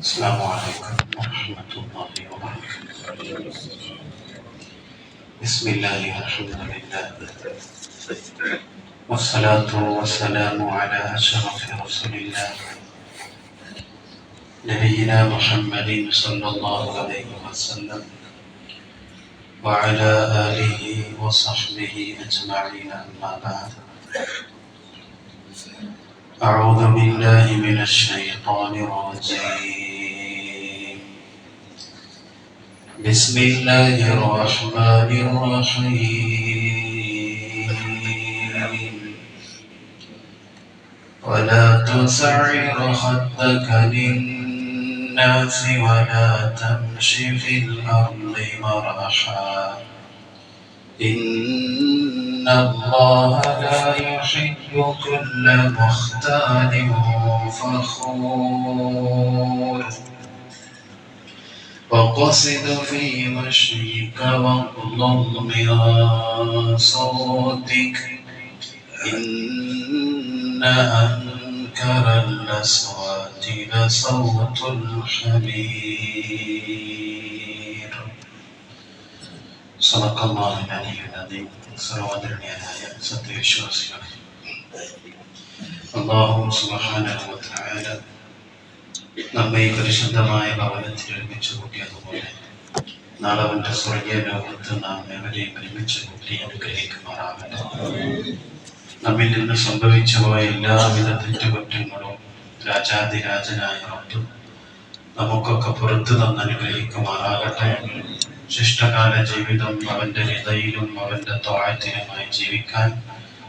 السلام عليكم ورحمة الله وبركاته. بسم الله الحمد لله. والصلاة والسلام على أشرف رسول الله. نبينا محمد صلى الله عليه وسلم وعلى آله وصحبه أجمعين أما بعد. أعوذ بالله من الشيطان الرجيم. بسم الله الرحمن الرحيم. ولا تسعر خدك للناس ولا تمش في الأرض مرحا. إن الله لا يحب كل مختال فخور. وقصد في مشيك واطلب من صوتك. إن أنكر الأصوات لصوت الحبيب صدق الله العلي العظيم صلوات الله عليه وسلم اللهم سبحانه وتعالى നമ്മെ പരിശുദ്ധമായ ഭവനത്തിൽ ഒരുമിച്ച് കൂട്ടിയതുപോലെ നാളെ അവന്റെ സ്വർഗീയ ലോകത്ത് നാം എവരെയും ഒരുമിച്ച് കൂട്ടി അനുഗ്രഹിക്കുമാറാകട്ടെ. നമ്മിൽ നിന്ന് സംഭവിച്ചു പോയ എല്ലാവിധ തെറ്റുകുറ്റങ്ങളും രാജാതിരാജനായ റബ്ബ് നമുക്കൊക്കെ പുറത്തു തന്ന് അനുഗ്രഹിക്കുമാറാകട്ടെ. ശിഷ്ടകാല ജീവിതം അവന്റെ ഹൃദയിലും അവന്റെ തോഴത്തിലുമായി ജീവിക്കാൻ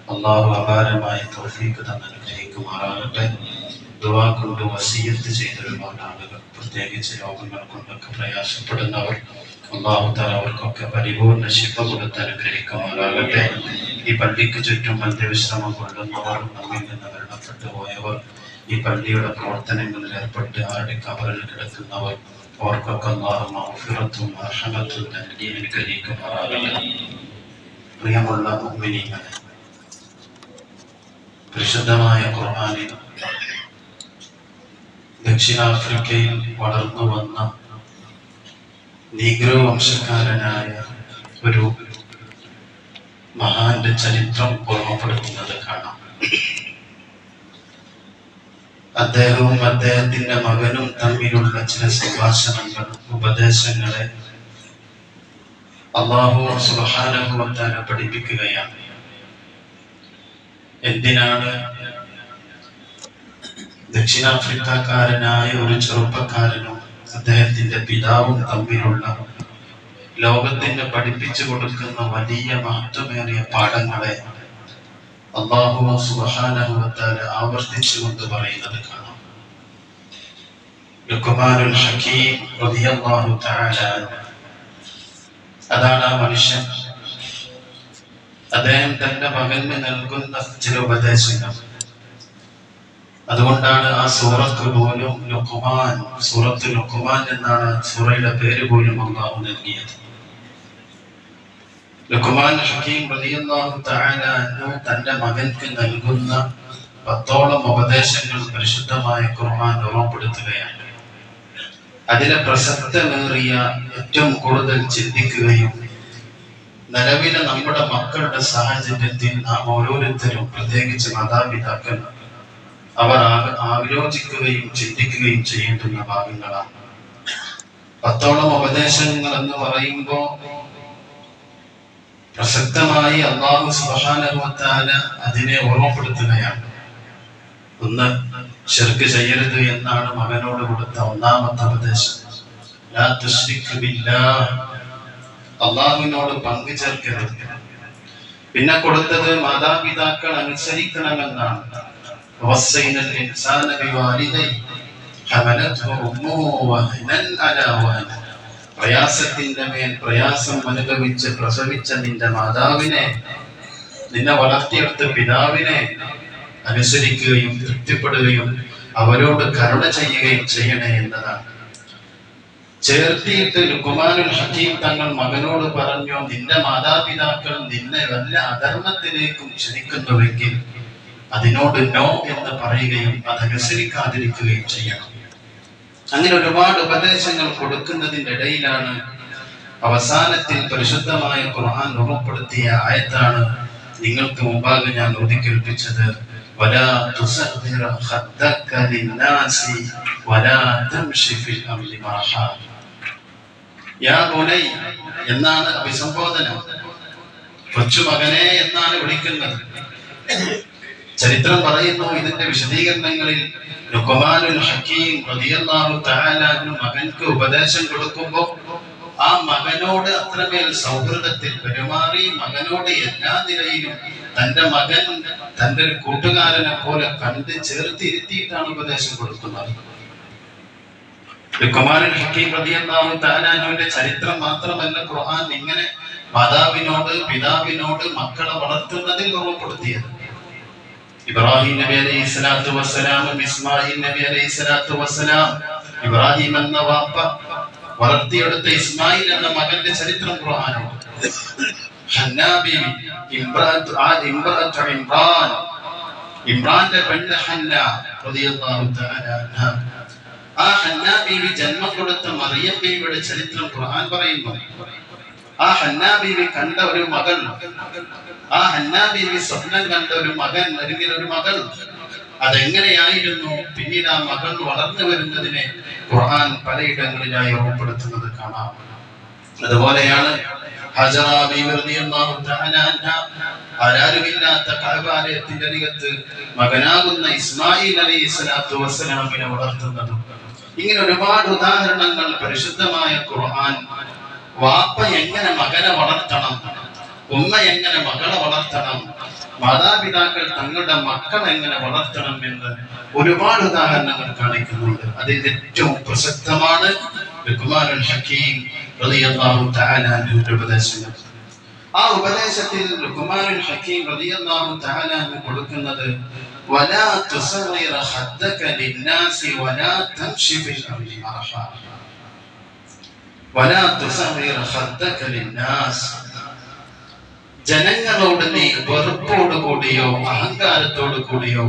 അള്ളാഹു അപാരമായി തോഫീക്ക് തന്ന് അനുഗ്രഹിക്കുമാറാകട്ടെ. ദുവാ കൊണ്ട് വസീയത്ത് ചെയ്ത ഒരുപാട് ആളുകൾ പ്രത്യേകിച്ച് രോഗങ്ങൾ കൊണ്ടൊക്കെ പ്രയാസപ്പെടുന്നവർ ഒന്നാമത്താൽ അവർക്കൊക്കെ പരിപൂർണ ശിപ്പ കൊടുത്ത് അനുഗ്രഹിക്കുമാറാകട്ടെ. ഈ പള്ളിക്ക് ചുറ്റും അന്ത്യവിശ്രമം കൊള്ളുന്നവർ നമ്മിൽ നിന്ന് മരണപ്പെട്ടു പോയവർ ഈ പള്ളിയുടെ പ്രവർത്തനങ്ങളിൽ ഏർപ്പെട്ട് ആരുടെ കവറിൽ കിടക്കുന്നവർ അവർക്കൊക്കെ അള്ളാഹു റഹമത്തും നൽകി അനുഗ്രഹിക്കുമാറാകട്ടെ. പ്രിയമുള്ള മുഅ്മിനീങ്ങളെ പരിശുദ്ധമായ ഖുർആനിൽ ദക്ഷിണാഫ്രിക്കയിൽ വളർന്നു വന്ന നീഗ്രോ വംശക്കാരനായ ഒരു മഹാന്റെ ചരിത്രം ഓർമ്മപ്പെടുത്തുന്നത് കാണാം. അദ്ദേഹവും അദ്ദേഹത്തിന്റെ മകനും തമ്മിലുള്ള ചില സംഭാഷണങ്ങൾ ഉപദേശങ്ങളെ അള്ളാഹു സുഹാനുഭവത്താല പഠിപ്പിക്കുകയാണ്. എന്തിനാണ് ദക്ഷിണാഫ്രിക്കക്കാരനായ ഒരു ചെറുപ്പക്കാരനും അദ്ദേഹത്തിന്റെ പിതാവും തമ്മിലുള്ള ലോകത്തിന് പഠിപ്പിച്ചു കൊടുക്കുന്ന വലിയ മാറ്റമേറിയ പാഠങ്ങളെ അള്ളാഹു ആവർത്തിച്ചു ആവർത്തിച്ചുകൊണ്ട് പറയുന്നത് കാണാം. ലുക്കുമാനുൽ ഹക്കീം റളിയല്ലാഹു തആല അതാണ് ആ മനുഷ്യൻ. അദ്ദേഹം തന്റെ മകന് നൽകുന്ന ചില ഉപദേശങ്ങൾ. അതുകൊണ്ടാണ് ആ സൂറത്ത് പോലും ലുക്കുമാൻ സൂറത്ത് ലുക്കുമാൻ എന്നാണ് സൂറയുടെ പേര് പോലും അള്ളാഹു നൽകിയത്. ലുക്കുമാൻ ഹക്കീം റളിയല്ലാഹു തആല തന്റെ മകൻക്ക് നൽകുന്ന പത്തോളം ഉപദേശങ്ങൾ പരിശുദ്ധമായ ഖുർആൻ ഓർമ്മപ്പെടുത്തുകയാണ്. അതിലെ പ്രസക്തമേറിയ ഏറ്റവും കൂടുതൽ ചിന്തിക്കുകയും നിലവിലെ നമ്മുടെ മക്കളുടെ സാഹചര്യത്തിൽ നാം ഓരോരുത്തരും പ്രത്യേകിച്ച് മാതാപിതാക്കൾ അവർ ആലോചിക്കുകയും ചിന്തിക്കുകയും ചെയ്യേണ്ടുന്ന ഭാഗങ്ങളാണ്. പത്തോളം ഉപദേശങ്ങൾ എന്ന് പറയുമ്പോൾ പ്രസക്തമായി അള്ളാഹു സുബാനുഭവത്താല അതിനെ ഓർമ്മപ്പെടുത്തുകയാണ്. ഒന്ന് ചെറുക്ക് ചെയ്യരുത് എന്നാണ് മകനോട് കൊടുത്ത ഒന്നാമത്തെ ഉപദേശം. അള്ളാഹുവിനോട് പങ്കു ചേർക്കരുത്. പിന്നെ കൊടുത്തത് മാതാപിതാക്കൾ അനുസരിക്കണമെന്നാണ്. ووصينا الإنسان بوالديه حملته أمه وهنا على وهن പ്രയാസത്തിന്റെ മേൽ പ്രയാസം അനുഭവിച്ച് പ്രസവിച്ച നിന്റെ മാതാവിനെ നിന്നെ വളർത്തിയെടുത്ത പിതാവിനെ അനുസരിക്കുകയും തൃപ്തിപ്പെടുകയും അവരോട് കരുണ ചെയ്യുകയും ചെയ്യണേ എന്നതാണ് ചേർത്തിയിട്ട് ലുക്കുമാനുൽ ഹക്കീം തങ്ങൾ മകനോട് പറഞ്ഞു നിന്റെ മാതാപിതാക്കൾ നിന്നെ വല്ല അധർമ്മത്തിലേക്കും ക്ഷണിക്കുന്നുവെങ്കിൽ അതിനോട് നോ എന്ന് പറയുകയും അതനുസരിക്കാതിരിക്കുകയും ചെയ്യണം അങ്ങനെ ഒരുപാട് ഉപദേശങ്ങൾ കൊടുക്കുന്നതിൻ്റെ ഇടയിലാണ് അവസാനത്തിൽ പരിശുദ്ധമായ ഖുർആൻ ഉറപ്പെടുത്തിയ ആയത്താണ് നിങ്ങൾക്ക് മുമ്പാകെ ഞാൻ ഒതുക്കേൽപ്പിച്ചത് ولا تصغر خدك للناس ولا تمشي في الأرض مرحا യാ ബുനൈ എന്നാണ് അഭിസംബോധന കൊച്ചുമകനെ എന്നാണ് വിളിക്കുന്നത് ചരിത്രം പറയുന്നു ഇതിന്റെ വിശദീകരണങ്ങളിൽ റളിയല്ലാഹു തആല മകൻക്ക് ഉപദേശം കൊടുക്കുമ്പോൾ ആ മകനോട് അത്രമേൽ സൗഹൃദത്തിൽ പെരുമാറി മകനോട് എല്ലാ നിലയിലും തന്റെ മകൻ തന്റെ ഒരു കൂട്ടുകാരനെ പോലെ കണ്ട് ചേർത്തിരുത്തിയിട്ടാണ് ഉപദേശം കൊടുക്കുന്നത്. ലുക്മാനുൽ ഹക്കീം റളിയല്ലാഹു താനാനുവിന്റെ ചരിത്രം മാത്രമല്ല ഖുർആൻ ഇങ്ങനെ മാതാവിനോട് പിതാവിനോട് മക്കളെ വളർത്തുന്നതിൽ ഓർമ്മപ്പെടുത്തിയത്. ഇബ്രാഹിം നബി അലൈഹി സ്വലാത്തു വസ്സലാമും ഇസ്മായിൽ നബി അലൈഹി സ്വലാത്തു വസ്സലാം ഇബ്രാഹിം എന്ന വാപ്പ വളർത്തിയെടുത്ത ഇസ്മായിൽ എന്ന മകന്റെ ചരിത്രം ഖുർആാനുണ്ട് ഹന്നാബി ഇമ്രാത്ത് ആ ഇമ്രാത്ത് ഇംറാൻ ഇമ്രാന്റെ പെണ്ണ് ഹന്ന റളിയല്ലാഹു തആല. ആ ഹന്നാ ബീവി ജന്മം കൊടുത്ത മറിയം ബീവിയുടെ ചരിത്രം ഖുർആൻ പറയുന്നു. ആ ഹന്നാ ബീവി കണ്ട ഒരു മകൻ ആ ഹന്നാ ബീവി സ്വപ്നം കണ്ട ഒരു മകൻ അല്ലെങ്കിൽ ഒരു മകൾ. അതെങ്ങനെയായിരുന്നു? പിന്നീട് ആ മകൾ വളർന്നു വരുന്നതിനെ ഖുർആൻ പലയിടങ്ങളിലായി ഓർപ്പെടുത്തുന്നത് കാണാം. അതുപോലെയാണ് മകനാകുന്ന ഇസ്മായിൽ അലൈഹി സ്വലാത്തു വസ്സലാമിനെ വളർത്തുന്നതും ഇങ്ങനെ ഒരുപാട് ഉദാഹരണങ്ങൾ പരിശുദ്ധമായ ഖുർആൻ വാപ്പ എങ്ങനെ മകനെ വളർത്തണം? ഉമ്മ എങ്ങനെ മകളെ വളർത്തണം? മാതാപിതാക്കൾ തങ്ങളുടെ മക്കൾ എങ്ങനെ വളർത്തണം എന്ന് ഒരുപാട് ഉദാഹരണങ്ങൾ കാണിക്കുന്നുണ്ട്. അതിൽ ഏറ്റവും പ്രസക്തമാണ് ലുക്മാനുൽ ഹക്കീം റളിയല്ലാഹു തആല അൻഹുവിന്റെ ഉപദേശങ്ങൾ. ആ ഉപദേശത്തിൽ ലുക്മാനുൽ ഹക്കീം റളിയല്ലാഹു തആല അൻഹു കൊടുക്കുന്നത് വലാ തുസഗ്ഹിർ ഹദ്ദക ലിന്നാസി വലാ ഫിൽ അർളി മറഹാ വലാ തുസഗ്ഹിർ ഖദ്ദക ലിന്നാസ്. ജനങ്ങളോട് നീ വെറുപ്പോട് കൂടിയോ അഹങ്കാരത്തോട് കൂടിയോ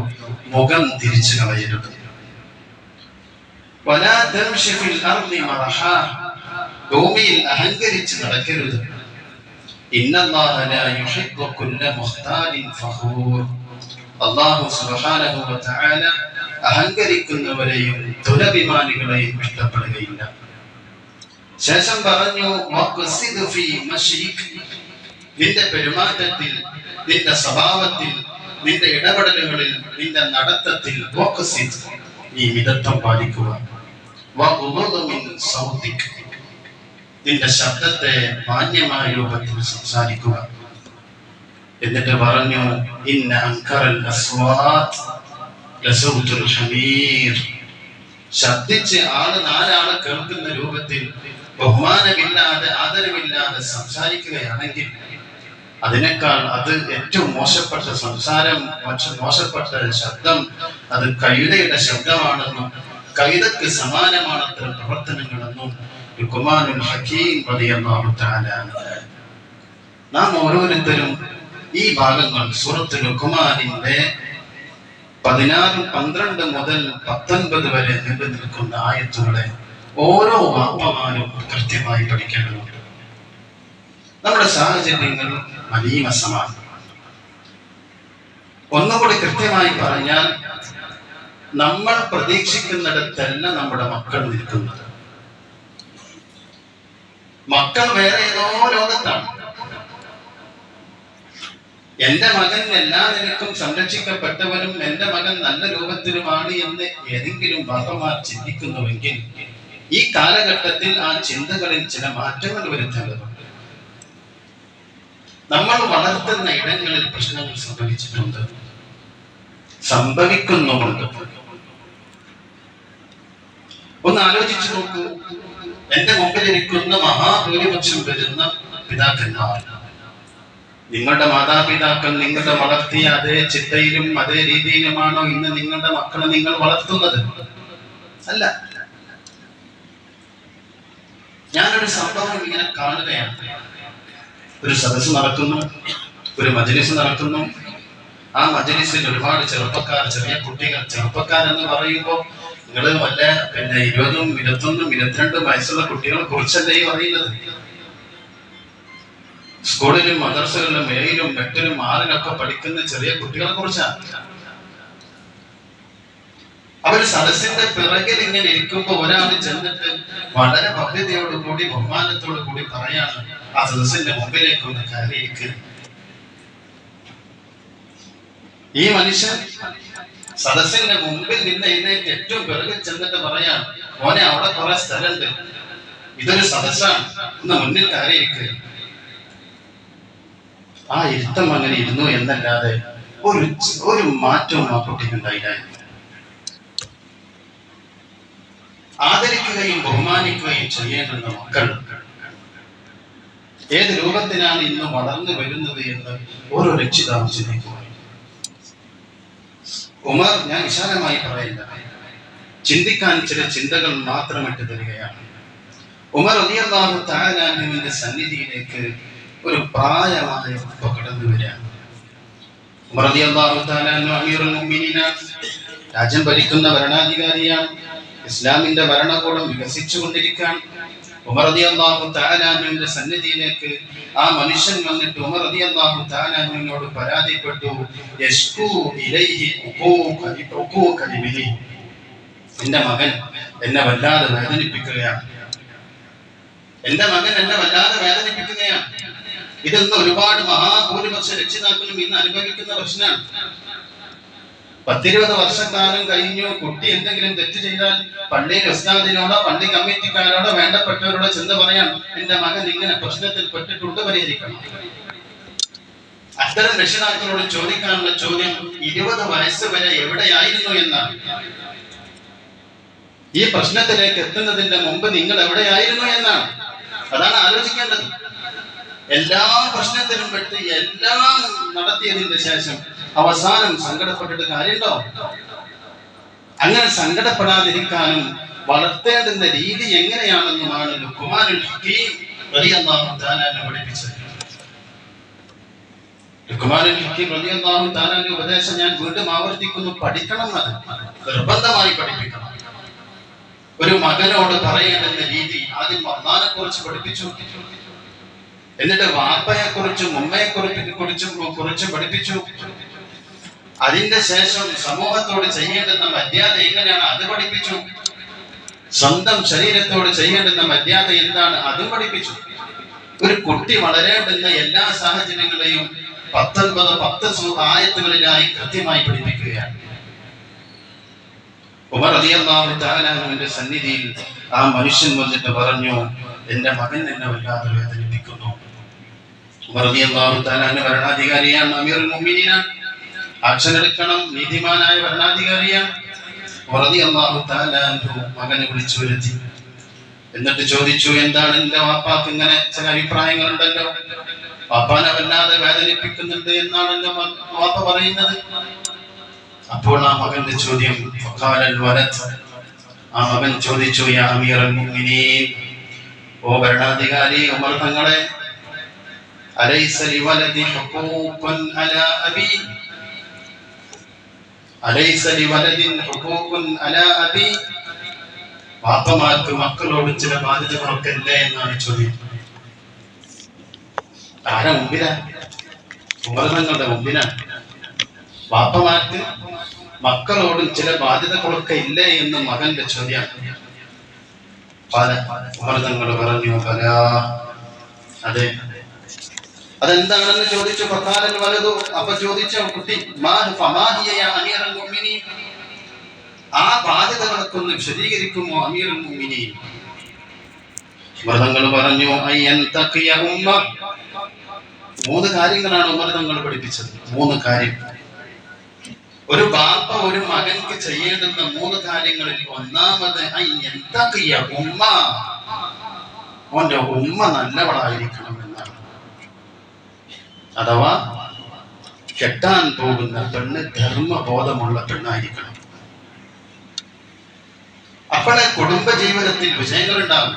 മുഖം തിരിച്ചു കളയരുത്. ഭൂമിയിൽ അഹങ്കരിച്ച് നടക്കരുത്. അഹങ്കരിക്കുന്നവരെയും ദുരഭിമാനികളെയും ഇഷ്ടപ്പെടുകയില്ല. ശേഷം പറഞ്ഞു നിന്റെ പെരുമാറ്റത്തിൽ നിന്റെ സ്വഭാവത്തിൽ നിന്റെ ഇടപെടലുകളിൽ നിന്റെ നടത്തത്തിൽ നീ മിതത്വം പാലിക്കുക. നിന്റെ ശബ്ദത്തെ മാന്യമായ രൂപത്തിൽ സംസാരിക്കുക. എന്നിട്ട് പറഞ്ഞു ഇന്ന അങ്കറൽ ശബ്ദിച്ച് ആൾ നാലാൾ കേൾക്കുന്ന രൂപത്തിൽ ബഹുമാനമില്ലാതെ ആദരവില്ലാതെ സംസാരിക്കുകയാണെങ്കിൽ അതിനേക്കാൾ അത് ഏറ്റവും മോശപ്പെട്ട സംസാരം മോശ- മോശപ്പെട്ട ശബ്ദം അത് കൈതയുടെ ശബ്ദമാണെന്നും കഴുതക്ക് സമാനമാണത്ര പ്രവർത്തനങ്ങളെന്നും ലുക്മാനുൽ ഹക്കീം അൻഹു. നാം ഓരോരുത്തരും ഈ ഭാഗങ്ങൾ സുഹൃത്ത് ലുക്മാനിന്റെ പതിനാറ് പന്ത്രണ്ട് മുതൽ പത്തൊൻപത് വരെ നീണ്ടു നിൽക്കുന്ന ആയത്തുകളെ ഓരോ വാപ്പമാരും കൃത്യമായി പഠിക്കേണ്ടതുണ്ട്. നമ്മുടെ സാഹചര്യങ്ങൾ മലീമസമാണ്. ഒന്നുകൂടി കൃത്യമായി പറഞ്ഞാൽ നമ്മൾ പ്രതീക്ഷിക്കുന്നിടത്തല്ല നമ്മുടെ മക്കൾ നിൽക്കുന്നത്. മക്കൾ വേറെ ഏതോ ലോകത്താണ്. എന്റെ മകൻ എല്ലാ നിലക്കും സംരക്ഷിക്കപ്പെട്ടവരും എന്റെ മകൻ നല്ല രൂപത്തിലുമാണ് എന്ന് ഏതെങ്കിലും ബാപ്പമാർ ചിന്തിക്കുന്നുവെങ്കിൽ ഈ കാലഘട്ടത്തിൽ ആ ചിന്തകളിൽ ചില മാറ്റങ്ങൾ വരുത്തേണ്ടതുണ്ട്. നമ്മൾ വളർത്തുന്ന ഇടങ്ങളിൽ പ്രശ്നങ്ങൾ സംഭവിച്ചിട്ടുണ്ട്. സംഭവിക്കുന്നുണ്ട് ഒന്ന് ആലോചിച്ചു നോക്കൂ. എന്റെ മുമ്പിൽ ഇരിക്കുന്ന മഹാഭൂരിപക്ഷം വരുന്ന പിതാക്കന്മാർ. നിങ്ങളുടെ മാതാപിതാക്കൾ നിങ്ങളുടെ വളർത്തിയ അതേ ചിട്ടയിലും അതേ രീതിയിലുമാണോ ഇന്ന് നിങ്ങളുടെ മക്കളെ നിങ്ങൾ വളർത്തുന്നത്? അല്ല. ഞാനൊരു സംഭവം ഇങ്ങനെ കാണുകയാണ്. ഒരു സദസ്സ് നടക്കുന്നു ഒരു മജലിസ് നടക്കുന്നു. ആ മജലിസിൽ ഒരുപാട് ചെറുപ്പക്കാർ ചെറിയ കുട്ടികൾ ചെറുപ്പക്കാരെന്ന് പറയുമ്പോൾ നിങ്ങൾ വല്ല പിന്നെ ഇരുപതും ഇരുപത്തൊന്നും ഇരുപത്തിരണ്ടും വയസ്സുള്ള കുട്ടികളെ കുറിച്ചല്ലേ ഈ പറയുന്നത്? സ്കൂളിലും മദർസകളിലും ഏഴിലും എട്ടിലും ആറിലൊക്കെ പഠിക്കുന്ന ചെറിയ കുട്ടികളെ കുറിച്ചാണ്. അവർ സദസ്സിന്റെ പിറകിൽ ഇങ്ങനെ ഇരിക്കുമ്പോ ഒരാൾ ചെന്നിട്ട് വളരെ ഭവ്യതയോട് കൂടി ബഹുമാനത്തോടു കൂടി പറയാണ് ആ സദസ്സിന്റെ മുമ്പിലേക്ക് ഒന്ന് കയറിയിരിക്കുക ഈ മനുഷ്യൻ സദസ്സിന്റെ മുമ്പിൽ നിന്ന് എഴുന്നേറ്റ് ഏറ്റവും പിറകിൽ ചെന്നിട്ട് പറയാൻ മോനെ അവിടെ കുറെ സ്ഥലമുണ്ട്. ഇതൊരു സദസ്സാണ്. ഒന്ന് മുന്നിൽ കയറിയിരിക്കുക ആ ഇരുത്തം അങ്ങനെ ഇരുന്നു എന്നല്ലാതെ ഒരു ഒരു മാറ്റവും ആ കുട്ടിക്കുണ്ടായില്ലായിരുന്നു ആദരിക്കുകയും ബഹുമാനിക്കുകയും ചെയ്യേണ്ടുന്ന മക്കൾ. ഏത് രൂപത്തിനാണ് ഇന്ന് വളർന്നു വരുന്നത് എന്ന് ഓരോ രക്ഷിതാവ് ചിന്തിക്കുക ഉമർ ഞാൻ വിശാലമായി പറയില്ല ചിന്തിക്കാൻ ചില ചിന്തകൾ മാത്രം ഇട്ട് തരികയാണ് ഉമർ അലിയല്ലാഹു താലാനുവിന്റെ സന്നിധിയിലേക്ക് ഒരു പ്രായമായ ഉപ്പ കടന്നു വരികയാണ്. ഉമർ അലിയല്ലാഹു താലാനു അമീർ രാജ്യം ഭരിക്കുന്ന ഭരണാധികാരിയാണ്. ഇസ്ലാമിന്റെ ഭരണകൂടം വികസിച്ചുകൊണ്ടിരിക്കാൻ ഉമർ അള്ളാഹു തആലാനുവിന്റെ സന്നിധിയിലേക്ക് ആ മനുഷ്യൻ വന്നിട്ട് ഉമർ അള്ളാഹു തആലാനുവിനോട് പരാതിപ്പെട്ടു എന്റെ മകൻ എന്നെ വല്ലാതെ വേദനിപ്പിക്കുകയാണ്. എന്റെ മകൻ എന്നെ വല്ലാതെ വേദനിപ്പിക്കുകയാണ്. ഇതൊന്നും ഒരുപാട് മഹാഭൂരിപക്ഷ രക്ഷിതാക്കളും ഇന്ന് അനുഭവിക്കുന്ന പ്രശ്നമാണ്. പത്തിരുപത് വർഷക്കാലം കഴിഞ്ഞു. കുട്ടി എന്തെങ്കിലും തെറ്റ് ചെയ്താൽ പള്ളിയിൽ ഉസ്താദിനോടോ പള്ളി കമ്മിറ്റിക്കാരോടോ വേണ്ടപ്പെട്ടവരോടോ ചെന്ന് പറയാൻ എന്റെ മകൻ ഇങ്ങനെ പ്രശ്നത്തിൽ പെട്ടിട്ടുണ്ട് പരിഹരിക്കണം. അത്തരം രക്ഷിതാക്കളോട് ചോദിക്കാനുള്ള ചോദ്യം ഇരുപത് വയസ്സ് വരെ എവിടെയായിരുന്നു എന്നാണ്. ഈ പ്രശ്നത്തിലേക്ക് എത്തുന്നതിന്റെ മുമ്പ് നിങ്ങൾ എവിടെയായിരുന്നു എന്നാണ്. അതാണ് ആലോചിക്കേണ്ടത്. എല്ലാ പ്രശ്നത്തിലും പെട്ട് എല്ലാം നടത്തിയതിന്റെ ശേഷം അവസാനം സങ്കടപ്പെട്ടിട്ട് കാര്യമുണ്ടോ അങ്ങനെ സങ്കടപ്പെടാതിരിക്കാനും വളർത്തേണ്ടുന്ന രീതി എങ്ങനെയാണെന്നുമാണ് ലുക്കുമാനുൽ പഠിപ്പിച്ചത്. ലുക്കുമാനുൽ ഹക്കീം റളിയല്ലാഹു താനാന്റെ ഉപദേശം ഞാൻ വീണ്ടും ആവർത്തിക്കുന്നു പഠിക്കണം എന്നത് നിർബന്ധമായി പഠിപ്പിക്കണം. ഒരു മകനോട് പറയേണ്ടുന്ന രീതി ആദ്യം അള്ളാനെ കുറിച്ച് പഠിപ്പിച്ചു. എന്നിട്ട് വാപ്പയെ കുറിച്ചും ഉമ്മയെ കുറിച്ചും കുറിച്ചും പഠിപ്പിച്ചു. അതിന്റെ ശേഷം സമൂഹത്തോട് ചെയ്യേണ്ടുന്ന മര്യാദ എങ്ങനെയാണ്? അത് പഠിപ്പിച്ചു. സ്വന്തം ശരീരത്തോട് ചെയ്യേണ്ടുന്ന മര്യാദ എന്താണ്? അതും പഠിപ്പിച്ചു. ഒരു കുട്ടി വളരേണ്ടുന്ന എല്ലാ സാഹചര്യങ്ങളെയും പത്തൊൻപത് പത്ത് ആയത്തുകളിലായി കൃത്യമായി പഠിപ്പിക്കുകയാണ്. ഉമർ അലിയല്ലാഹു തആലാഹുവിന്റെ സന്നിധിയിൽ ആ മനുഷ്യൻ വന്നിട്ട് പറഞ്ഞു എന്റെ മകൻ എന്നെ വല്ലാതെ വേദനിപ്പിക്കുന്നു. ഉമർ അലിയല്ലാഹു തആലാഹു ഭരണാധികാരിയാണ് അമീർ മുഅ്മിനീനാണ്. ആക്ഷൻ എടുക്കണം നീതിമാനായ ഭരണാധികാരിയാണ്. മകനെ വിളിച്ചു വരുത്തി. എന്നിട്ട് ചോദിച്ചു എന്താണ് എന്റെ വാപ്പാക്ക് ഇങ്ങനെ ചില അഭിപ്രായങ്ങളുണ്ടല്ലോ? വാപ്പാനെ വല്ലാതെ വേദനിപ്പിക്കുന്നുണ്ട് എന്നാണ് എന്റെ വാപ്പ പറയുന്നത്. അപ്പോൾ ആ മകന്റെ ചോദ്യം ആ മകൻ ചോദിച്ചു യാ ഓ ഭരണാധികാരി ഉമർ തങ്ങളെ അലൈസ ലിവലദി ഹുഖൂഖുൻ അലാ അബി? അലൈസ ലിവലദിൻ ഹുഖൂഖുൻ അലാ അബി. വാപ്പമാർക്ക് മക്കളോട് ചില ബാധ്യതകളൊക്കെ ഇല്ലേ എന്നാണ് ചോദ്യം. ആരാ മുമ്പിലാ? ഉമർ മുമ്പിനാ വാപ്പമാർക്ക് മക്കളോട് ചില ബാധ്യതകളൊക്കെ ഇല്ലേ എന്ന് മകന്റെ ചോദ്യം. പല ഉമർതങ്ങൾ പറഞ്ഞു പല അതെ. അതെന്താണെന്ന് ചോദിച്ചു ഫഖാലൽ വലതു. അപ്പൊ ചോദിച്ച കുട്ടി ആ ബാധ്യതകളൊക്കൊന്ന് വിശദീകരിക്കുമോ അമീറുൽ മുഅ്മിനീൻ? ഉമർതങ്ങൾ പറഞ്ഞു ഉമ്മ. മൂന്ന് കാര്യങ്ങളാണ് ഉമർതങ്ങൾ പഠിപ്പിച്ചത്. മൂന്ന് കാര്യം. ഒരു ബാപ്പ ഒരു മകൻക്ക് ചെയ്യേണ്ടുന്ന മൂന്ന് കാര്യങ്ങളിൽ ഒന്നാമത് ഉമ്മ. ഓന്റെ ഉമ്മ നല്ലവളായിരിക്കണം. അഥവാ കെട്ടാൻ പോകുന്ന പെണ്ണ് ധർമ്മബോധമുള്ള പെണ്ണായിരിക്കണം. അപ്പോഴേ കുടുംബ ജീവിതത്തിൽ വിജയങ്ങൾ ഉണ്ടാവും.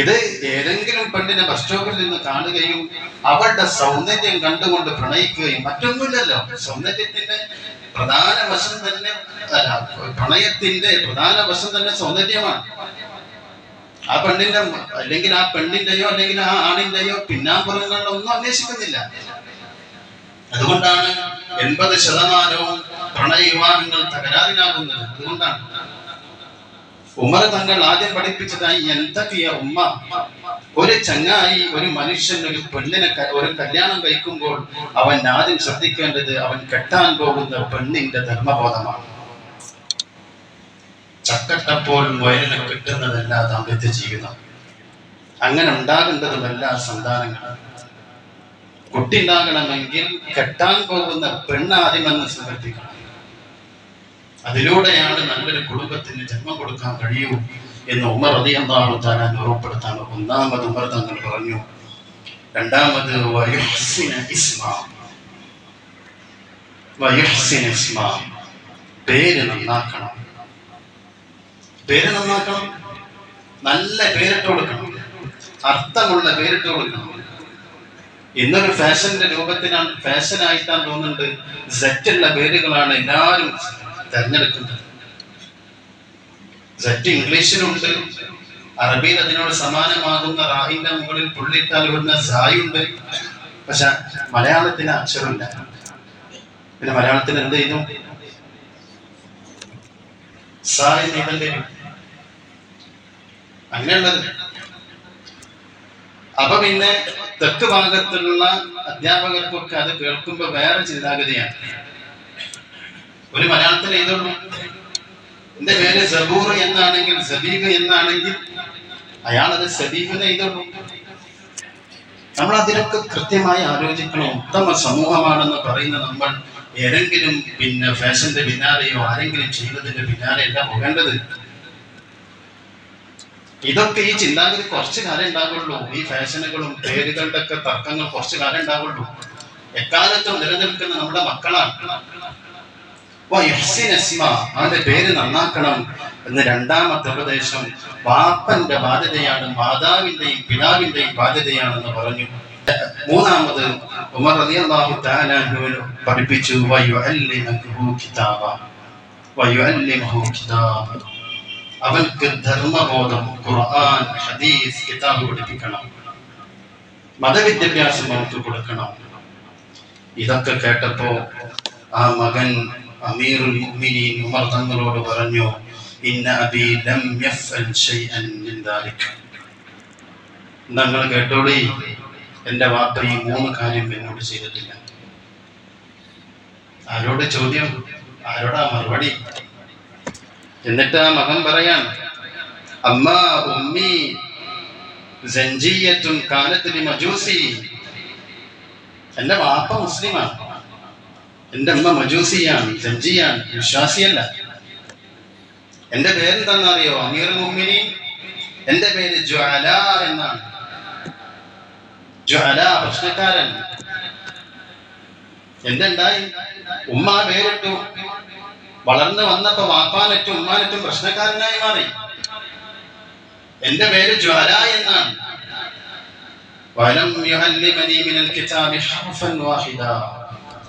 ഇത് ഏതെങ്കിലും പെണ്ണിനെ ബസ് സ്റ്റോപ്പിൽ നിന്ന് കാണുകയും അവളുടെ സൗന്ദര്യം കണ്ടുകൊണ്ട് പ്രണയിക്കുകയും മറ്റൊന്നുമില്ലല്ലോ. സൗന്ദര്യത്തിന്റെ പ്രധാന വശം തന്നെ പ്രണയത്തിന്റെ പ്രധാന വശം തന്നെ സൗന്ദര്യമാണ്. ആ പെണ്ണിന്റെ അല്ലെങ്കിൽ ആ പെണ്ണിന്റെയോ അല്ലെങ്കിൽ ആ ആണിന്റെയോ പിന്നാമ്പുറങ്ങളിലൊന്നും അന്വേഷിക്കുന്നില്ല. അതുകൊണ്ടാണ് എൺപത് ശതമാനവും പ്രണയ വിവാഹങ്ങൾ തകരാറിലാകുന്നത്. അതുകൊണ്ടാണ്. ഉമർ തങ്ങൾ ആദ്യം പഠിപ്പിച്ചതായി എന്തൊക്കെയ ഉമ്മ? ഒരു ചങ്ങായി ഒരു മനുഷ്യൻ ഒരു പെണ്ണിനെ ഒരു കല്യാണം കഴിക്കുമ്പോൾ അവൻ ആദ്യം ശ്രദ്ധിക്കേണ്ടത് അവൻ കെട്ടാൻ പോകുന്ന പെണ്ണിന്റെ ധർമ്മബോധമാണ്. ചക്കട്ടപ്പോൾ വയലിൽ കിട്ടുന്നതല്ല ദാമ്പത്യ ജീവിതം. അങ്ങനെ ഉണ്ടാകേണ്ടതുമല്ല സന്താനങ്ങൾ. കുട്ടി ഉണ്ടാകണമെങ്കിൽ കെട്ടാൻ പോകുന്ന പെണ്ണാദ്യമെന്ന് സങ്കല്പിക്കണം അതിലൂടെയാണ് നല്ലൊരു കുടുംബത്തിന് ജന്മം കൊടുക്കാൻ കഴിയൂ എന്ന് ഉമർ അതിയന്താണ് താൻ ഉറപ്പെടുത്താൻ ഒന്നാമത് ഉമർ തങ്ങൾ പറഞ്ഞു. രണ്ടാമത് പേര് നന്നാക്കണം. പേര് നന്നാക്കണം. നല്ല പേരിട്ട് കൊടുക്കണം. അർത്ഥമുള്ള പേരിട്ട് കൊടുക്കണം. ഇന്നൊരു ഫാഷന്റെ രൂപത്തിനാണ് ഫാഷനായിട്ടാണ് തോന്നുന്നുണ്ട് സെറ്റുള്ള പേരുകളാണ് എല്ലാവരും തെരഞ്ഞെടുക്കുന്നത്. സെറ്റ് ഇംഗ്ലീഷിലുണ്ട്. അറബിയിൽ അതിനോട് സമാനമാകുന്ന റാഹിന്റെ മുകളിൽ പുള്ളിട്ടാൽ വരുന്ന സായുണ്ട്. പക്ഷെ മലയാളത്തിന് അക്ഷരമില്ല. പിന്നെ മലയാളത്തിന് എന്ത് ചെയ്തു സായി നീതന്റെ അങ്ങനെയുള്ളത്. അപ്പൊ പിന്നെ തെക്ക് ഭാഗത്തുള്ള അധ്യാപകർക്കൊക്കെ അത് കേൾക്കുമ്പോ വേറെ ചിന്താഗതിയാണ്. ഒരു മലയാളത്തിൽ എഴുതുള്ളൂ എന്റെ പേര് സബൂർ എന്നാണെങ്കിൽ സബീബ് എന്നാണെങ്കിൽ അയാളത് സബീബ് എന്ന് എഴുതുള്ളൂ നമ്മൾ അതിലൊക്കെ കൃത്യമായി ആലോചിക്കണം. ഉത്തമ സമൂഹമാണെന്ന് പറയുന്ന നമ്മൾ ഏതെങ്കിലും പിന്നെ ഫാഷന്റെ പിന്നാലെയോ ആരെങ്കിലും ചെയ്യുന്നതിന്റെ പിന്നാലെയല്ല പോകേണ്ടത്. ഇതൊക്കെ ഈ ചിന്താഗതി കുറച്ച് കാലം ഉണ്ടാവുള്ളൂ. ഈ ഫാഷനുകളും പേരുകളുടെ ഒക്കെ തർക്കങ്ങൾ കുറച്ച് കാലം ഉണ്ടാവുള്ളൂ. എക്കാലത്തും നിലനിൽക്കുന്ന നമ്മുടെ മക്കളാണ്. അവന്റെ പേര് നന്നാക്കണം എന്ന് രണ്ടാമത്തെ ഉപദേശം വാപ്പന്റെ ബാധ്യതയാണ് മാതാവിന്റെയും പിതാവിന്റെയും ബാധ്യതയാണെന്ന് പറഞ്ഞു. മൂന്നാമത് ഉമർ റളിയല്ലാഹു തആല പഠിപ്പിച്ചു വയുഅല്ലിമഹു കിതാബ. വയുഅല്ലിമഹു കിതാബ. അവൻക്ക് ധർമ്മബോധം ഖുർആൻ ഹദീസ് കിതാബ് പഠിപ്പിക്കണം. മതവിദ്യാഭ്യാസം അവർക്ക് കൊടുക്കണം. ഇതൊക്കെ കേട്ടപ്പോ ആ മകൻ അമീറുൽ മുഅ്മിനീൻ ഉമർ തങ്ങളോട് പറഞ്ഞു ഇന്ന അബി ലം ഷൈഅൻ മിൻ ദാലിക. നിങ്ങൾ കേട്ടോളി എന്റെ വാപ്പ ഈ മൂന്ന് കാര്യം എന്നോട് ചെയ്തിട്ടില്ല. ആരോട് ചോദ്യം? ആരോടാ മറുപടി? എന്നിട്ട് ആ മകൻ പറയാം അമ്മ ഉമ്മി കാലത്തിന് മജൂസി. എന്റെ വാപ്പ മുസ്ലിമാണ്. എന്റെ അമ്മ മജൂസിയാണ് ജഞ്ചിയാണ് വിശ്വാസിയല്ല. എന്റെ പേരെന്താണെന്നറിയോ? അമീർ മുമ്മിനി എന്റെ പേര് ജ്വാല എന്നാണ്. ജ്വാല പ്രശ്നക്കാരൻ. എന്തുണ്ടായി? ഉമ്മ പേരിട്ടു. വളർന്നു വന്നപ്പോ വാപ്പാനറ്റും ഉമ്മാനറ്റും പ്രശ്നക്കാരനായി മാറി. എന്റെ പേര് ജ്വാല എന്നാണ്.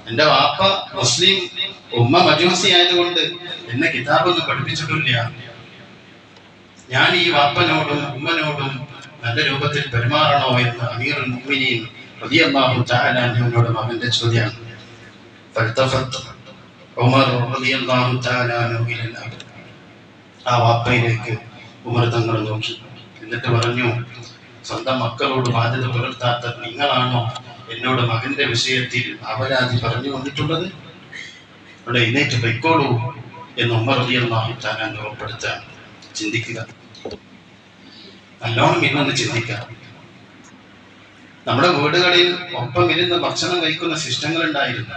എന്റെ വാപ്പ മുസ്ലിം ഉമ്മ മജൂസി ആയതുകൊണ്ട് എന്നെ കിതാബൊന്നും പഠിപ്പിച്ചിട്ടില്ല. ഞാൻ ഈ വാപ്പനോടും ഉമ്മനോടും നല്ല രൂപത്തിൽ പെരുമാറണോ എന്ന് അമീറുൽ മുഅ്മിനീൻ റളിയല്ലാഹു തആല അൻഹുവിനോട് മകന്റെ ചോദ്യമാണ് ഉമർ റളിയല്ലാഹു തആല ആ വാപ്പയിലേക്ക് ഉമർ തങ്ങൾ നോക്കി. എന്നിട്ട് പറഞ്ഞു സ്വന്തം മക്കളോട് ബാധ്യത പുലർത്താത്ത നിങ്ങളാണോ എന്നോട് മകന്റെ വിഷയത്തിൽ അപരാധി പറഞ്ഞു വന്നിട്ടുള്ളത്? അവിടെ എഴുന്നേറ്റ് പൊയ്ക്കോളൂ എന്ന് ഉമർ തആല അൻഹു ഉറപ്പെടുത്താൻ ചിന്തിക്കുക. നല്ലോണം ഇന്നൊന്ന് ചിന്തിക്കാം നമ്മുടെ വീടുകളിൽ ഒപ്പം ഇരുന്ന് ഭക്ഷണം കഴിക്കുന്ന സിസ്റ്റങ്ങൾ ഉണ്ടായിരുന്നു.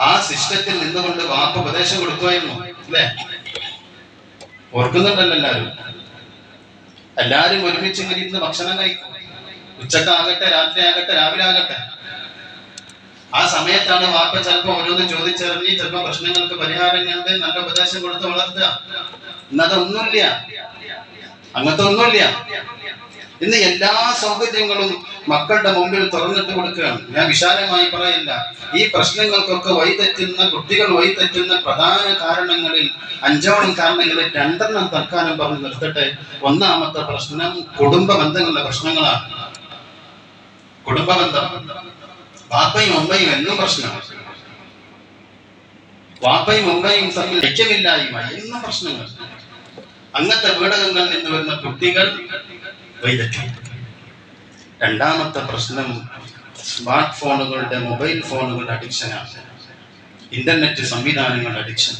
ആ സിസ്റ്റത്തിൽ നിന്നുകൊണ്ട് വാപ്പ ഉപദേശം കൊടുക്കുമായിരുന്നു അല്ലേ? ഓർക്കുന്നുണ്ടല്ലോ എല്ലാരും എല്ലാരും ഒരുമിച്ച് ഇരുന്ന് ഭക്ഷണം കഴിക്കും. ഉച്ചക്കാകട്ടെ രാത്രി ആകട്ടെ രാവിലെ ആകട്ടെ ആ സമയത്താണ് വാപ്പ ചിലപ്പോ ഓരോന്ന് ചോദിച്ചറിഞ്ഞ് ചിലപ്പോ പ്രശ്നങ്ങൾക്ക് പരിഹാരം കണ്ട് നല്ല ഉപദേശം കൊടുത്ത് വളർത്തുക. എന്നതൊന്നുമില്ല അങ്ങനത്തെ ഒന്നുമില്ല. ഇന്ന് എല്ലാ സൗകര്യങ്ങളും മക്കളുടെ മുമ്പിൽ തുറന്നിട്ട് കൊടുക്കുകയാണ്. ഞാൻ വിശാലമായി പറയില്ല. ഈ പ്രശ്നങ്ങൾക്കൊക്കെ വഴിതെറ്റുന്ന കുട്ടികൾ വഴിതെറ്റുന്ന പ്രധാന കാരണങ്ങളിൽ അഞ്ചോളം കാരണങ്ങളിൽ രണ്ടെണ്ണം തൽക്കാലം പറഞ്ഞ് നിർത്തട്ടെ. ഒന്നാമത്തെ പ്രശ്നം കുടുംബ ബന്ധങ്ങളുടെ പ്രശ്നങ്ങളാണ്. കുടുംബ ബന്ധം വാപ്പയും അമ്മയും എന്നും പ്രശ്നമാണ്. വാപ്പയും അമ്മയും തമ്മിൽ ലക്ഷ്യമില്ലായ്മ എന്നും പ്രശ്നങ്ങൾ. അങ്ങനത്തെ വീടകങ്ങളിൽ നിന്ന് വരുന്ന കുട്ടികൾ വൈദഗ്ധ്യം. രണ്ടാമത്തെ പ്രശ്നം സ്മാർട്ട് ഫോണുകളുടെ മൊബൈൽ ഫോണുകളുടെ അഡിക്ഷനാണ്. ഇന്റർനെറ്റ് സംവിധാനങ്ങളുടെ അഡിക്ഷൻ.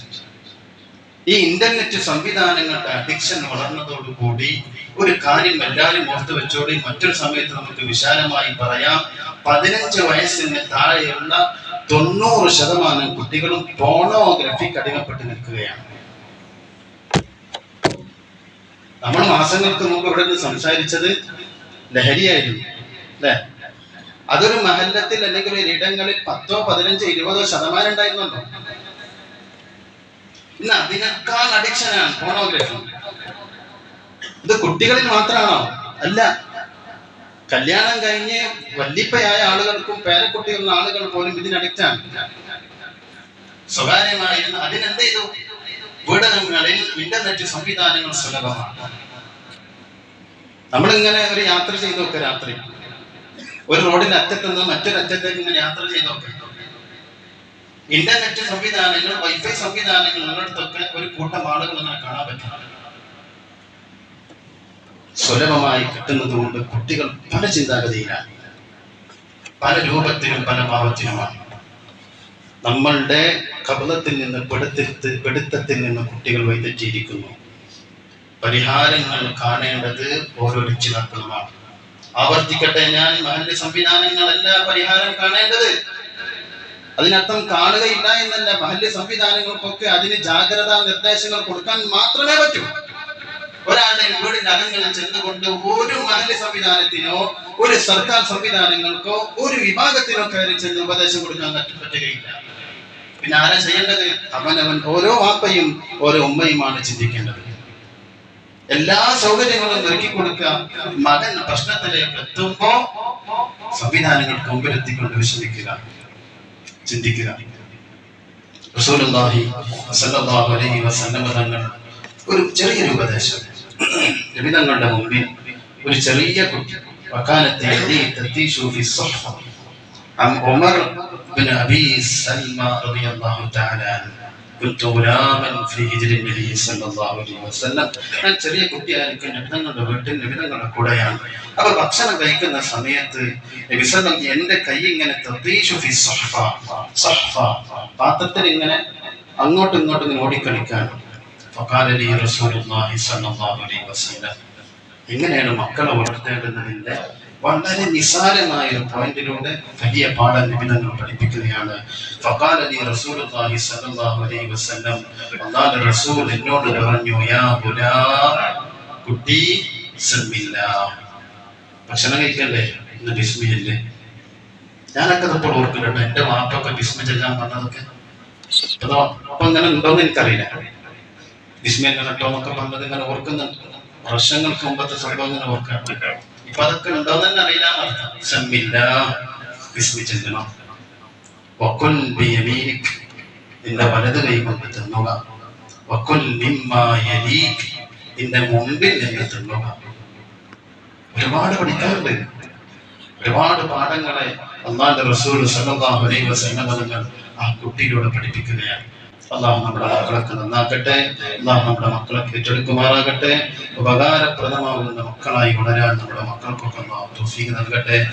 ഈ ഇന്റർനെറ്റ് സംവിധാനങ്ങളുടെ അഡിക്ഷൻ വളർന്നതോടുകൂടി ഒരു കാര്യം എല്ലാവരും ഓർത്തു വെച്ചോടി മറ്റൊരു സമയത്ത് നമുക്ക് വിശാലമായി പറയാം. പതിനഞ്ച് വയസ്സിന് താഴെയുള്ള തൊണ്ണൂറ് ശതമാനം കുട്ടികളും പോണോഗ്രഫിക്ക് അടിമപ്പെട്ട് നിൽക്കുകയാണ്. നമ്മൾ മാസങ്ങൾക്ക് മുമ്പ് ഇവിടെ നിന്ന് സംസാരിച്ചത് ലഹരിയായിരുന്നു അല്ലെ? അതൊരു മഹല്ലത്തിൽ അല്ലെങ്കിൽ ഒരിടങ്ങളിൽ പത്തോ പതിനഞ്ചോ ഇരുപതോ ശതമാനം ഉണ്ടായിരുന്നല്ലോ. ഇന്ന് അതിനേക്കാൾ അഡിക്ഷനാണ് ഫോണോഗ്രഫി ഇത് കുട്ടികളിൽ മാത്രമാണോ? അല്ല. കല്യാണം കഴിഞ്ഞ് വല്ലിപ്പയായ ആളുകൾക്കും പേരക്കുട്ടിയുള്ള ആളുകൾ പോലും ഇതിന് അഡിക്റ്റാണ് സ്വകാര്യമായിരുന്നു അതിനെന്ത് ചെയ്തു? വീടകങ്ങളിൽ ഇന്റർനെറ്റ് സംവിധാനങ്ങൾ സുലഭമാണ്. നമ്മളിങ്ങനെ ഒരു യാത്ര ചെയ്ത് നോക്കുക രാത്രി. ഒരു റോഡിന്റെ അറ്റത്ത് നിന്ന് മറ്റൊരു അറ്റത്തേക്ക് ഇങ്ങനെ യാത്ര ചെയ്ത് നോക്കുക ഇന്റർനെറ്റ് സംവിധാനങ്ങൾ വൈഫൈ സംവിധാനങ്ങൾ ഉള്ളിടത്തൊക്കെ ഒരു കൂട്ടം ആളുകൾ ഇങ്ങനെ കാണാൻ പറ്റും. സുലഭമായി കിട്ടുന്നത് കൊണ്ട് കുട്ടികൾ പല ചിന്താഗതിയിലാണ്. പല രൂപത്തിലും പല ഭാവത്തിനുമാണ് നമ്മളുടെ കപലത്തിൽ നിന്ന് പിടുത്തത്തിൽ പിടുത്തത്തിൽ നിന്ന് കുട്ടികൾ വൈതെറ്റിയിരിക്കുന്നു. പരിഹാരങ്ങൾ കാണേണ്ടത് ഓരോ രക്ഷിതാക്കളുമാണ് ആവർത്തിക്കട്ടെ ഞാൻ മഹന്റെ സംവിധാനങ്ങളല്ല പരിഹാരം കാണേണ്ടത്. അതിനർത്ഥം കാണുകയില്ല എന്നല്ല ബാല്യ സംവിധാനങ്ങൾക്കൊക്കെ അതിന് ജാഗ്രതാ നിർദ്ദേശങ്ങൾ കൊടുക്കാൻ മാത്രമേ പറ്റൂ. ഒരാളുടെ വീടിന്റെ അകങ്ങളിൽ ചെന്നുകൊണ്ട് ഒരു മഹല്യ സംവിധാനത്തിനോ ഒരു സർക്കാർ സംവിധാനങ്ങൾക്കോ ഒരു വിഭാഗത്തിനോ കയറി ചെന്ന് ഉപദേശം കൊടുക്കാൻ പറ്റുകയില്ല. പിന്നെ ആരാ ചെയ്യേണ്ടത്? അവനവൻ ഓരോ വാപ്പയും ഓരോ ഉമ്മയുമാണ് ചിന്തിക്കേണ്ടത്. എല്ലാ സൗകര്യങ്ങളും നൽകി കൊടുക്കുക. മകൻ പ്രശ്നത്തിലേക്ക് എത്തുമ്പോ സംവിധാനങ്ങൾ മുമ്പിലെത്തിക്കൊണ്ട് വിശ്രമിക്കുക ചിന്തിക്കുക. റസൂലുള്ളാഹി സല്ലല്ലാഹു അലൈഹി തങ്ങൾ ഒരു ചെറിയൊരു ഉപദേശം. രവിതങ്ങളുടെ മുമ്പിൽ ഒരു ചെറിയ കുട്ടി വക്കാലത്തെ عن عمر بن أبي سلمى رضي الله تعالى عنه كنت غلاما في هجر النبي صلى الله عليه وسلم ഞാൻ ചെറിയ കുട്ടിയായിരിക്കും നബിതങ്ങളുടെ വീട്ടിൽ നബിതങ്ങളുടെ കൂടെയാണ് അപ്പൊ ഭക്ഷണം കഴിക്കുന്ന സമയത്ത് നബി സല്ലം എന്റെ കൈ ഇങ്ങനെ തദ്ദീഷു ഫി സഹ്ഫ സഹ്ഫ പാത്രത്തിൽ ഇങ്ങനെ അങ്ങോട്ടും ഇങ്ങോട്ടും ഇങ്ങനെ ഓടിക്കളിക്കാൻ ഫഖാല ലി റസൂലുള്ളാഹി സ്വല്ലല്ലാഹു അലൈഹി വസല്ലം എങ്ങനെയാണ് മക്കളെ വളർത്തേണ്ടതിന്റെ വളരെ നിസാരമായ ഒരു പോയിന്റിലൂടെ വലിയ പാഠം നിബിധങ്ങൾ പഠിപ്പിക്കുകയാണ്. റസൂൽ എന്നോട് പറഞ്ഞു യാ കുട്ടി ഭക്ഷണം കഴിക്കല്ലേ? ഇന്ന് ബിസ്മിയല്ലേ ഞാനൊക്കെ ഇപ്പോൾ ഓർക്കുന്നുണ്ട് എന്റെ വാപ്പൊക്കെ ബിസ്മി ചെല്ലാൻ പറഞ്ഞതൊക്കെ അതോ അപ്പൊ ഇങ്ങനെ ഉണ്ടോന്ന് എനിക്കറിയില്ല. ബിസ്മി എങ്ങനെ എന്നൊക്കെ പറഞ്ഞത് ഇങ്ങനെ ഓർക്കുന്നുണ്ട്. വർഷങ്ങൾക്ക് മുമ്പത്തെ സംഭവം ഇങ്ങനെ ഓർക്കാൻ ഇപ്പൊ അതൊക്കെ ഉണ്ടോന്ന് അറിയില്ല സമ്മില്ല ബിസ്മി ചെല്ലണം വക്കുൽ ബിയമീനിക് നിന്റെ വലത് കൈ കൊണ്ട് തിന്നുക വക്കുൽ നിന്റെ മുമ്പിൽ നിന്ന് തിന്നുക ഒരുപാട് പഠിക്കാറുണ്ട് ഒരുപാട് പാഠങ്ങളെ അള്ളാന്റെ റസൂൽ സല്ലല്ലാഹു അലൈഹി വസല്ലം ആ കുട്ടിയിലൂടെ പഠിപ്പിക്കുകയാണ് അള്ളാഹു നമ്മുടെ മക്കളൊക്കെ നന്നാക്കട്ടെ. അള്ളാഹു നമ്മുടെ മക്കളെ ഏറ്റെടുക്കുമാറാകട്ടെ. ഉപകാരപ്രദമാകുന്ന മക്കളായി വളരാൻ നമ്മുടെ മക്കൾക്കൊക്കെ നൽകട്ടെ.